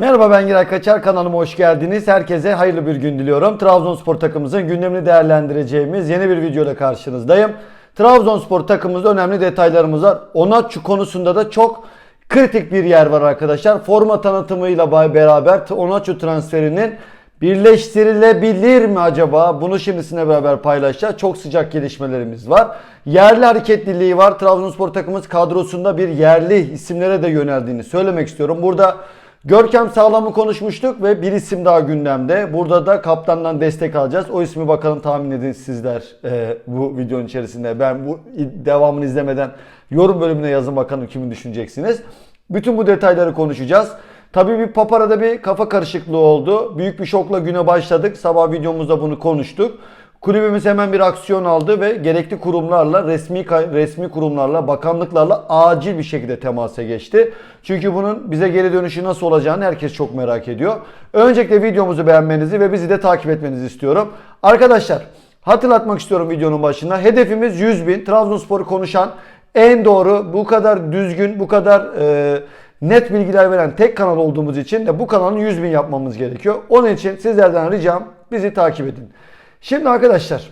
Merhaba ben Giray Kaçar kanalıma hoş geldiniz. Herkese hayırlı bir gün diliyorum. Trabzonspor takımımızın gündemini değerlendireceğimiz yeni bir videoyla karşınızdayım. Trabzonspor takımımızda önemli detaylarımız var. Onatçu konusunda da çok kritik bir yer var arkadaşlar. Forma tanıtımıyla beraber Onatçu transferinin birleştirilebilir mi acaba? Bunu şimdi sizinle beraber paylaşacağız. Çok sıcak gelişmelerimiz var. Yerli hareketliliği var. Trabzonspor takımımız kadrosunda bir yerli isimlere de yöneldiğini söylemek istiyorum. Burada Görkem Sağlam'ı konuşmuştuk ve bir isim daha gündemde. Burada da kaptandan destek alacağız. O ismi bakalım tahmin edin sizler e, bu videonun içerisinde. Ben bu devamını izlemeden yorum bölümüne yazın bakalım kimi düşüneceksiniz. Bütün bu detayları konuşacağız. Tabii bir paparada bir kafa karışıklığı oldu. Büyük bir şokla güne başladık. Sabah videomuzda bunu konuştuk. Kulübümüz hemen bir aksiyon aldı ve gerekli kurumlarla, resmi resmi kurumlarla, bakanlıklarla acil bir şekilde temasa geçti. Çünkü bunun bize geri dönüşü nasıl olacağını herkes çok merak ediyor. Öncelikle videomuzu beğenmenizi ve bizi de takip etmenizi istiyorum. Arkadaşlar hatırlatmak istiyorum videonun başında. Hedefimiz 100 bin. Trabzonspor'u konuşan en doğru, bu kadar düzgün, bu kadar e, net bilgiler veren tek kanal olduğumuz için de bu kanalın 100 bin yapmamız gerekiyor. Onun için sizlerden ricam bizi takip edin. Şimdi arkadaşlar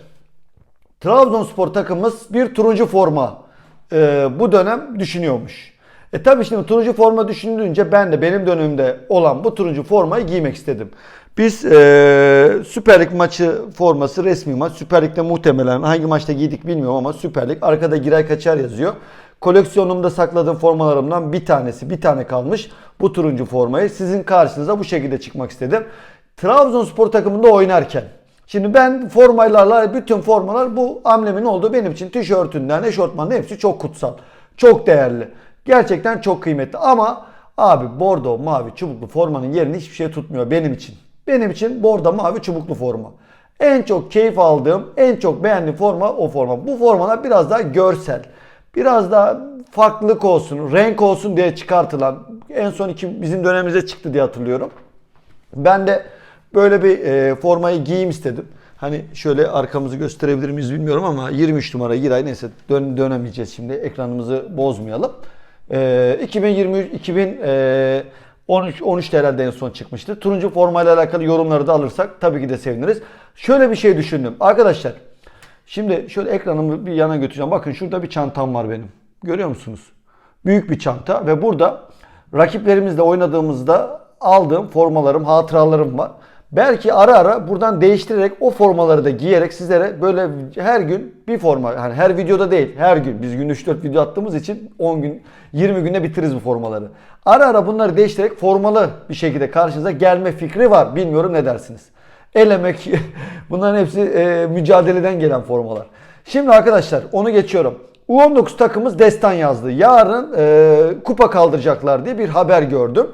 Trabzonspor takımımız bir turuncu forma e, bu dönem düşünüyormuş. E tabi şimdi turuncu forma düşünülünce ben de benim dönemimde olan bu turuncu formayı giymek istedim. Biz e, Süper Lig maçı forması resmi maç. Süper Lig'de muhtemelen hangi maçta giydik bilmiyorum ama Süper Lig. Arkada Giray Kaçar yazıyor. Koleksiyonumda sakladığım formalarımdan bir tanesi, bir tane kalmış. Bu turuncu formayı sizin karşınıza bu şekilde çıkmak istedim. Trabzonspor takımında oynarken Şimdi ben formaylarla bütün formalar bu amblemin olduğu benim için tişörtünden eşortmanın hepsi çok kutsal. Çok değerli. Gerçekten çok kıymetli ama abi bordo mavi çubuklu formanın yerini hiçbir şey tutmuyor benim için. Benim için bordo mavi çubuklu forma. En çok keyif aldığım, en çok beğendiğim forma o forma. Bu formalar biraz daha görsel. Biraz daha farklılık olsun, renk olsun diye çıkartılan. En son iki, bizim dönemimize çıktı diye hatırlıyorum. Ben de Böyle bir e, formayı giyeyim istedim. Hani şöyle arkamızı gösterebilir miyiz bilmiyorum ama 23 numara Giray neyse dön, dönemeyeceğiz şimdi ekranımızı bozmayalım. E, 2023 2013 13 herhalde en son çıkmıştı. Turuncu formayla alakalı yorumları da alırsak tabii ki de seviniriz. Şöyle bir şey düşündüm. Arkadaşlar şimdi şöyle ekranımı bir yana götüreceğim. Bakın şurada bir çantam var benim. Görüyor musunuz? Büyük bir çanta ve burada rakiplerimizle oynadığımızda aldığım formalarım, hatıralarım var. Belki ara ara buradan değiştirerek o formaları da giyerek sizlere böyle her gün bir forma hani her videoda değil her gün biz gün 3-4 video attığımız için 10 gün 20 günde bitiririz bu formaları. Ara ara bunları değiştirerek formalı bir şekilde karşınıza gelme fikri var. Bilmiyorum ne dersiniz. El emek bunların hepsi e, mücadeleden gelen formalar. Şimdi arkadaşlar onu geçiyorum. U19 takımımız destan yazdı. Yarın e, kupa kaldıracaklar diye bir haber gördüm.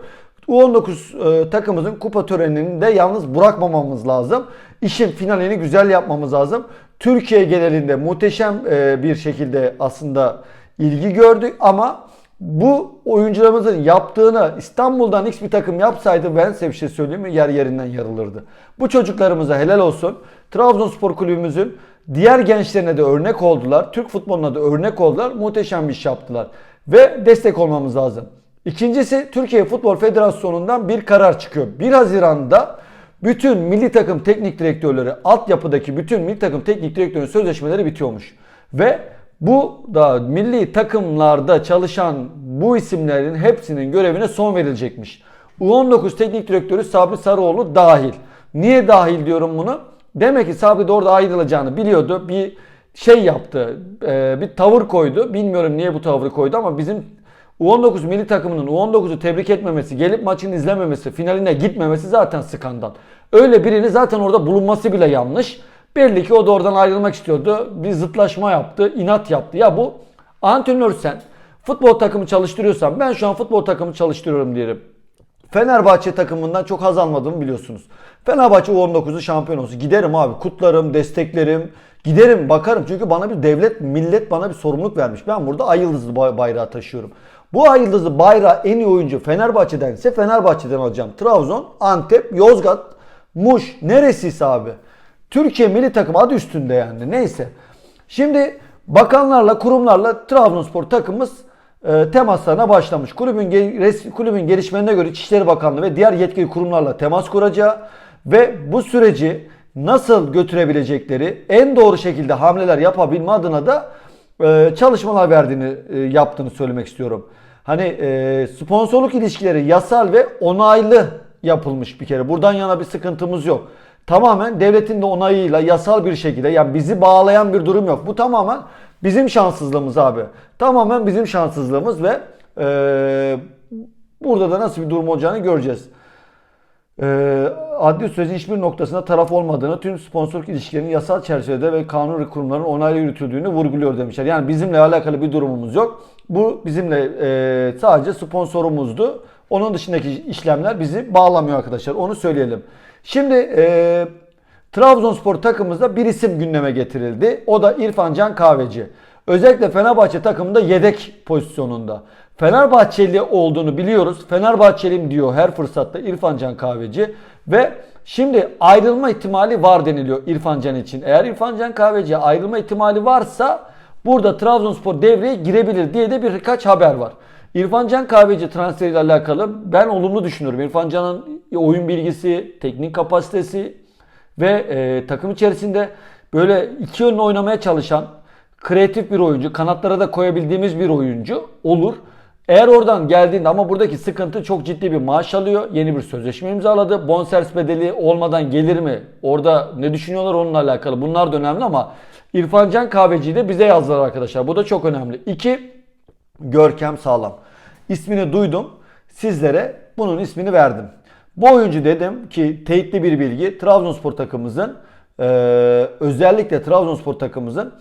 U19 e, takımımızın kupa törenini de yalnız bırakmamamız lazım. İşin finalini güzel yapmamız lazım. Türkiye genelinde muhteşem e, bir şekilde aslında ilgi gördük ama bu oyuncularımızın yaptığını İstanbul'dan X bir takım yapsaydı ben size bir şey söyleyeyim mi yer yerinden yarılırdı. Bu çocuklarımıza helal olsun. Trabzonspor kulübümüzün diğer gençlerine de örnek oldular. Türk futboluna da örnek oldular. Muhteşem bir iş yaptılar. Ve destek olmamız lazım. İkincisi Türkiye Futbol Federasyonu'ndan bir karar çıkıyor. 1 Haziran'da bütün milli takım teknik direktörleri, altyapıdaki bütün milli takım teknik direktörün sözleşmeleri bitiyormuş. Ve bu da milli takımlarda çalışan bu isimlerin hepsinin görevine son verilecekmiş. U19 teknik direktörü Sabri Sarıoğlu dahil. Niye dahil diyorum bunu? Demek ki Sabri de orada ayrılacağını biliyordu. Bir şey yaptı, bir tavır koydu. Bilmiyorum niye bu tavrı koydu ama bizim U19 milli takımının U19'u tebrik etmemesi, gelip maçını izlememesi, finaline gitmemesi zaten skandal. Öyle birini zaten orada bulunması bile yanlış. Belli ki o da oradan ayrılmak istiyordu. Bir zıtlaşma yaptı, inat yaptı. Ya bu antrenör sen futbol takımı çalıştırıyorsan ben şu an futbol takımı çalıştırıyorum diyelim. Fenerbahçe takımından çok haz almadığımı biliyorsunuz. Fenerbahçe U19'u şampiyon olsun. Giderim abi kutlarım, desteklerim. Giderim bakarım çünkü bana bir devlet, millet bana bir sorumluluk vermiş. Ben burada ay yıldızlı bayrağı taşıyorum. Bu ay yıldızı bayrağı en iyi oyuncu Fenerbahçe'den ise Fenerbahçe'den alacağım. Trabzon, Antep, Yozgat, Muş neresiyse abi. Türkiye milli takım adı üstünde yani neyse. Şimdi bakanlarla kurumlarla Trabzonspor takımımız e, temaslarına başlamış. Kulübün, res- kulübün gelişmelerine göre İçişleri Bakanlığı ve diğer yetkili kurumlarla temas kuracağı ve bu süreci nasıl götürebilecekleri en doğru şekilde hamleler yapabilme adına da e, çalışmalar verdiğini e, yaptığını söylemek istiyorum. Hani e, sponsorluk ilişkileri yasal ve onaylı yapılmış bir kere. Buradan yana bir sıkıntımız yok. Tamamen devletin de onayıyla yasal bir şekilde yani bizi bağlayan bir durum yok. Bu tamamen bizim şanssızlığımız abi. Tamamen bizim şanssızlığımız ve e, burada da nasıl bir durum olacağını göreceğiz. Ee, adli sürecin hiçbir noktasında taraf olmadığını, tüm sponsorluk ilişkilerinin yasal çerçevede ve kanun ve kurumların onayla yürütüldüğünü vurguluyor demişler. Yani bizimle alakalı bir durumumuz yok. Bu bizimle e, sadece sponsorumuzdu. Onun dışındaki işlemler bizi bağlamıyor arkadaşlar. Onu söyleyelim. Şimdi e, Trabzonspor takımımızda bir isim gündeme getirildi. O da İrfan Can Kahveci. Özellikle Fenerbahçe takımında yedek pozisyonunda. Fenerbahçeli olduğunu biliyoruz. Fenerbahçeliyim diyor her fırsatta İrfan Can Kahveci. Ve şimdi ayrılma ihtimali var deniliyor İrfan Can için. Eğer İrfan Can Kahveci'ye ayrılma ihtimali varsa burada Trabzonspor devreye girebilir diye de birkaç haber var. İrfan Can Kahveci transferiyle alakalı ben olumlu düşünüyorum. İrfan Can'ın oyun bilgisi, teknik kapasitesi ve e, takım içerisinde böyle iki yönlü oynamaya çalışan kreatif bir oyuncu, kanatlara da koyabildiğimiz bir oyuncu olur. Eğer oradan geldiğinde ama buradaki sıkıntı çok ciddi bir maaş alıyor. Yeni bir sözleşme imzaladı. Bonservis bedeli olmadan gelir mi? Orada ne düşünüyorlar onunla alakalı. Bunlar da önemli ama İrfan Can Kahveci'yi de bize yazdılar arkadaşlar. Bu da çok önemli. İki, Görkem Sağlam. İsmini duydum. Sizlere bunun ismini verdim. Bu oyuncu dedim ki teyitli bir bilgi. Trabzonspor takımımızın eee, özellikle Trabzonspor takımımızın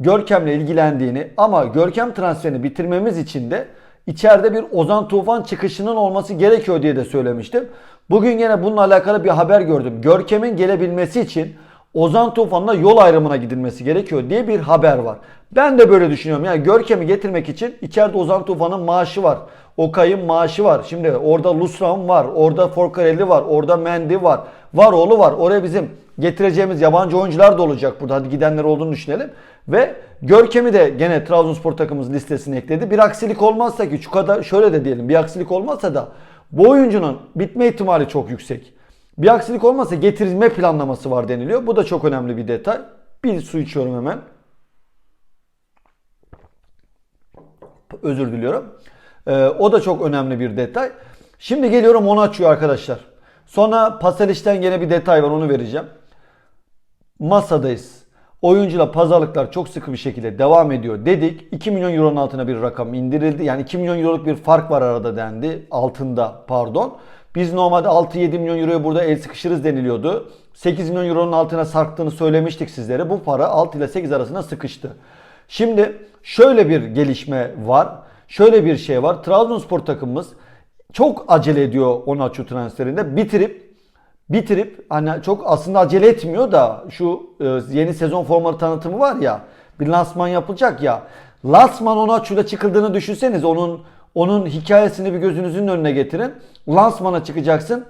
Görkem'le ilgilendiğini ama Görkem transferini bitirmemiz için de içeride bir Ozan Tufan çıkışının olması gerekiyor diye de söylemiştim. Bugün yine bununla alakalı bir haber gördüm. Görkem'in gelebilmesi için Ozan Tufan'la yol ayrımına gidilmesi gerekiyor diye bir haber var. Ben de böyle düşünüyorum. Yani Görkem'i getirmek için içeride Ozan Tufan'ın maaşı var. Okay'ın maaşı var. Şimdi orada Lusram var. Orada Forcarelli var. Orada Mendy var. Varoğlu var. Oraya bizim getireceğimiz yabancı oyuncular da olacak burada. Hadi gidenler olduğunu düşünelim. Ve Görkem'i de gene Trabzonspor takımımız listesine ekledi. Bir aksilik olmazsa ki şu kadar şöyle de diyelim bir aksilik olmazsa da bu oyuncunun bitme ihtimali çok yüksek. Bir aksilik olmazsa getirilme planlaması var deniliyor. Bu da çok önemli bir detay. Bir su içiyorum hemen. Özür diliyorum. Ee, o da çok önemli bir detay. Şimdi geliyorum onu açıyor arkadaşlar. Sonra Paseliş'ten gene bir detay var onu vereceğim. Masadayız. Oyuncuyla pazarlıklar çok sıkı bir şekilde devam ediyor dedik. 2 milyon euronun altına bir rakam indirildi. Yani 2 milyon euroluk bir fark var arada dendi. Altında pardon. Biz normalde 6-7 milyon euroya burada el sıkışırız deniliyordu. 8 milyon euronun altına sarktığını söylemiştik sizlere. Bu para 6 ile 8 arasında sıkıştı. Şimdi şöyle bir gelişme var. Şöyle bir şey var. Trabzonspor takımımız çok acele ediyor Onaçu transferinde. Bitirip bitirip hani çok aslında acele etmiyor da şu e, yeni sezon formaları tanıtımı var ya bir lansman yapılacak ya. Lansman Onaçu'yla çıkıldığını düşünseniz onun onun hikayesini bir gözünüzün önüne getirin. Lansmana çıkacaksın.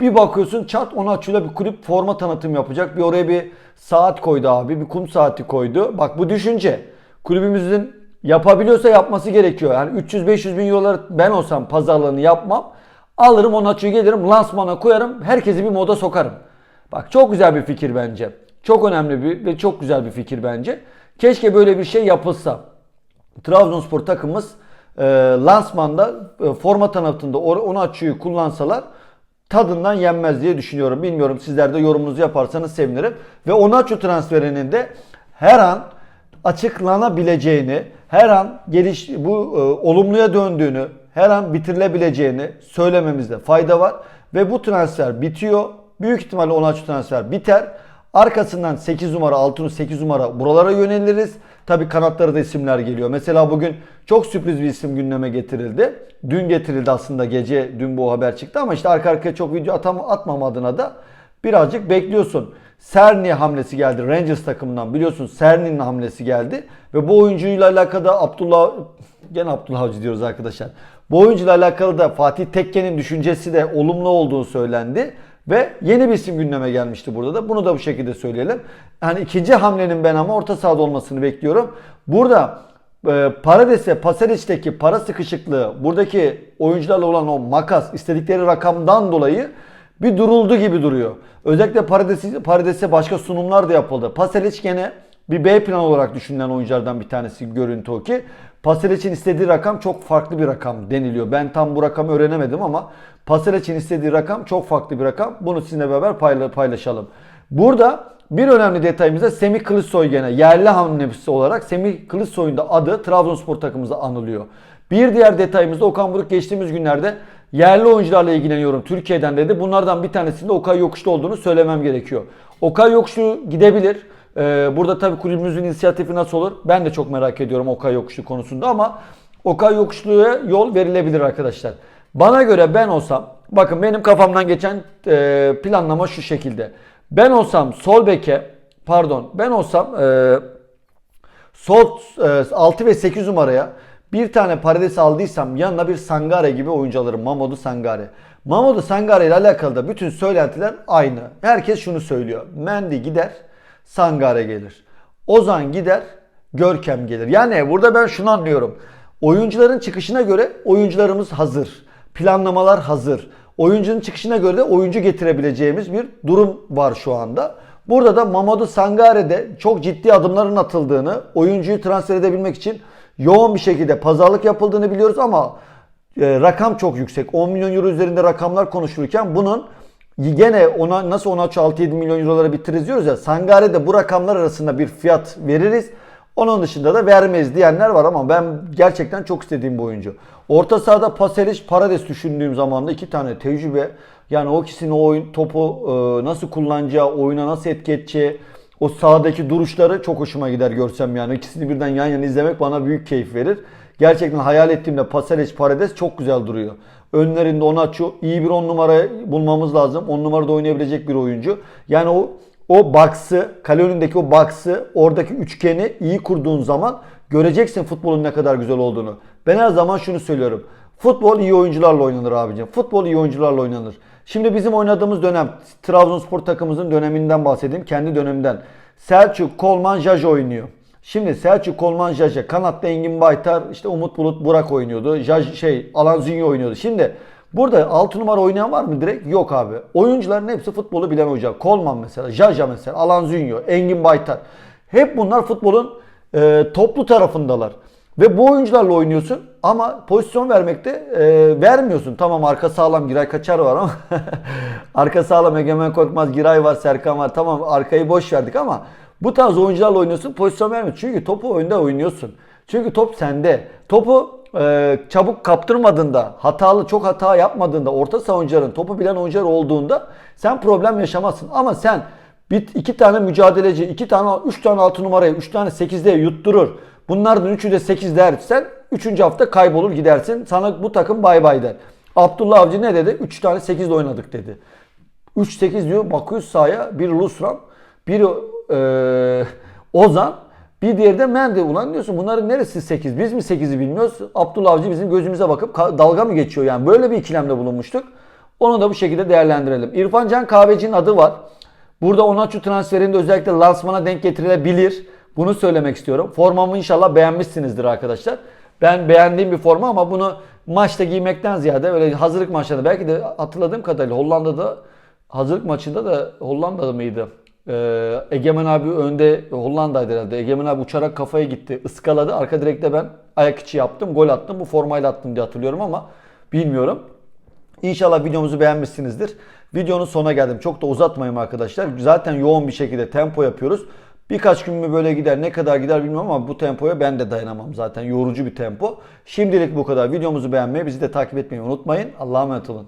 Bir bakıyorsun çat Onaçu'yla bir kulüp forma tanıtım yapacak. Bir oraya bir saat koydu abi. Bir kum saati koydu. Bak bu düşünce. Kulübümüzün yapabiliyorsa yapması gerekiyor. Yani 300-500 bin euroları ben olsam pazarlığını yapmam. Alırım Onaçu'yu gelirim lansmana koyarım. Herkesi bir moda sokarım. Bak çok güzel bir fikir bence. Çok önemli bir ve çok güzel bir fikir bence. Keşke böyle bir şey yapılsa. Trabzonspor takımımız e, lansmanda e, forma tanıtımında Onaçu'yu kullansalar tadından yenmez diye düşünüyorum. Bilmiyorum sizler de yorumunuzu yaparsanız sevinirim. Ve Onaçu transferinin de her an açıklanabileceğini, her an geliş bu e, olumluya döndüğünü, her an bitirilebileceğini söylememizde fayda var ve bu transfer bitiyor. Büyük ihtimalle Onaçu transfer biter. Arkasından 8 numara, 6 8 numara buralara yöneliriz. Tabii kanatlara da isimler geliyor. Mesela bugün çok sürpriz bir isim gündeme getirildi. Dün getirildi aslında gece dün bu haber çıktı ama işte arka arkaya çok video atam, atmam adına da birazcık bekliyorsun. Serni hamlesi geldi Rangers takımından biliyorsun Serni'nin hamlesi geldi ve bu oyuncuyla alakalı da Abdullah gene Abdullah Avcı diyoruz arkadaşlar. Bu oyuncuyla alakalı da Fatih Tekke'nin düşüncesi de olumlu olduğu söylendi. Ve yeni bir isim gündeme gelmişti burada da. Bunu da bu şekilde söyleyelim. Yani ikinci hamlenin ben ama orta sahada olmasını bekliyorum. Burada e, Paredes ve Pasalic'teki para sıkışıklığı, buradaki oyuncularla olan o makas, istedikleri rakamdan dolayı bir duruldu gibi duruyor. Özellikle Paredes'e Paredes'e başka sunumlar da yapıldı. Pasalic gene bir B plan olarak düşünülen oyunculardan bir tanesi görüntü o ki. Pasalic'in istediği rakam çok farklı bir rakam deniliyor. Ben tam bu rakamı öğrenemedim ama Pasalic'in istediği rakam çok farklı bir rakam. Bunu sizinle beraber payla- paylaşalım. Burada bir önemli detayımız da Semih Kılıçsoy gene yerli hamlesi olarak Semih Kılıçsoy'un da adı Trabzonspor takımımıza anılıyor. Bir diğer detayımız da Okan Buruk geçtiğimiz günlerde yerli oyuncularla ilgileniyorum Türkiye'den dedi. Bunlardan bir tanesinde Okay Yokuşlu olduğunu söylemem gerekiyor. Okay Yokuşlu gidebilir. Ee, burada tabii kulübümüzün inisiyatifi nasıl olur? Ben de çok merak ediyorum Okay Yokuşlu konusunda ama Okay Yokuşlu'ya yol verilebilir arkadaşlar. Bana göre ben olsam, bakın benim kafamdan geçen e, planlama şu şekilde. Ben olsam sol beke, pardon ben olsam e, sol e, 6 ve 8 numaraya bir tane Paredes aldıysam yanına bir Sangare gibi oyuncu alırım. Mamodu Sangare. Mamodu Sangare ile alakalı da bütün söylentiler aynı. Herkes şunu söylüyor. Mendy gider, Sangare gelir. Ozan gider, Görkem gelir. Yani burada ben şunu anlıyorum. Oyuncuların çıkışına göre oyuncularımız hazır. Planlamalar hazır. Oyuncunun çıkışına göre de oyuncu getirebileceğimiz bir durum var şu anda. Burada da Mamadou Sangare'de çok ciddi adımların atıldığını, oyuncuyu transfer edebilmek için yoğun bir şekilde pazarlık yapıldığını biliyoruz ama e, rakam çok yüksek. 10 milyon euro üzerinde rakamlar konuşulurken bunun gene ona nasıl ona 6-7 milyon eurolara bitiririz diyoruz ya Sangare'de bu rakamlar arasında bir fiyat veririz. Onun dışında da vermeyiz diyenler var ama ben gerçekten çok istediğim bu oyuncu. Orta sahada Pasalic, Parades düşündüğüm zaman da iki tane tecrübe. Yani o ikisinin o oyun, topu e, nasıl kullanacağı, oyuna nasıl etki edeceği, o sahadaki duruşları çok hoşuma gider görsem yani. İkisini birden yan yana izlemek bana büyük keyif verir. Gerçekten hayal ettiğimde Pasalic, Parades çok güzel duruyor. Önlerinde Onaçu iyi bir 10 numara bulmamız lazım. 10 numarada oynayabilecek bir oyuncu. Yani o o box'ı, kale önündeki o box'ı, oradaki üçgeni iyi kurduğun zaman göreceksin futbolun ne kadar güzel olduğunu. Ben her zaman şunu söylüyorum. Futbol iyi oyuncularla oynanır abicim. Futbol iyi oyuncularla oynanır. Şimdi bizim oynadığımız dönem Trabzonspor takımımızın döneminden bahsedeyim. Kendi dönemimden. Selçuk, Kolman, Jaj oynuyor. Şimdi Selçuk, Kolman, Jaj'a, kanatta Engin Baytar, işte Umut Bulut, Burak oynuyordu. Jaj, şey, Alan Zinho oynuyordu. Şimdi Burada 6 numara oynayan var mı direkt? Yok abi. Oyuncuların hepsi futbolu bilen oyuncu. Kolman mesela, Jaja mesela, Alan Zunyo, Engin Baytar. Hep bunlar futbolun e, toplu tarafındalar. Ve bu oyuncularla oynuyorsun ama pozisyon vermekte e, vermiyorsun. Tamam arka sağlam Giray Kaçar var ama arka sağlam Egemen Korkmaz, Giray var, Serkan var. Tamam arkayı boş verdik ama bu tarz oyuncularla oynuyorsun pozisyon vermiyorsun. Çünkü topu önde oynuyorsun. Çünkü top sende. Topu e, çabuk kaptırmadığında, hatalı çok hata yapmadığında, orta savunucuların topu bilen oyuncular olduğunda sen problem yaşamazsın. Ama sen bir, iki tane mücadeleci, iki tane, üç tane altı numarayı, üç tane sekizde yutturur. Bunlardan üçü de sekiz dersen üçüncü hafta kaybolur gidersin. Sana bu takım bay bay der. Abdullah Avcı ne dedi? Üç tane sekizde oynadık dedi. 3-8 diyor bakıyoruz sahaya bir Lusran, bir e, Ozan, bir diğeri de Mendy. Ulan diyorsun bunların neresi 8? Biz mi 8'i bilmiyoruz? Abdullah Avcı bizim gözümüze bakıp dalga mı geçiyor? Yani böyle bir ikilemde bulunmuştuk. Onu da bu şekilde değerlendirelim. İrfan Can Kahveci'nin adı var. Burada Onaçu transferinde özellikle lansmana denk getirilebilir. Bunu söylemek istiyorum. Formamı inşallah beğenmişsinizdir arkadaşlar. Ben beğendiğim bir forma ama bunu maçta giymekten ziyade öyle hazırlık maçlarında belki de hatırladığım kadarıyla Hollanda'da hazırlık maçında da Hollanda'da mıydı? Ee, Egemen abi önde Hollanda'ydı herhalde. Egemen abi uçarak kafaya gitti. ıskaladı. Arka direkte ben ayak içi yaptım. Gol attım. Bu formayla attım diye hatırlıyorum ama bilmiyorum. İnşallah videomuzu beğenmişsinizdir. Videonun sonuna geldim. Çok da uzatmayayım arkadaşlar. Zaten yoğun bir şekilde tempo yapıyoruz. Birkaç gün mü böyle gider ne kadar gider bilmiyorum ama bu tempoya ben de dayanamam zaten. Yorucu bir tempo. Şimdilik bu kadar. Videomuzu beğenmeyi, bizi de takip etmeyi unutmayın. Allah'a emanet olun.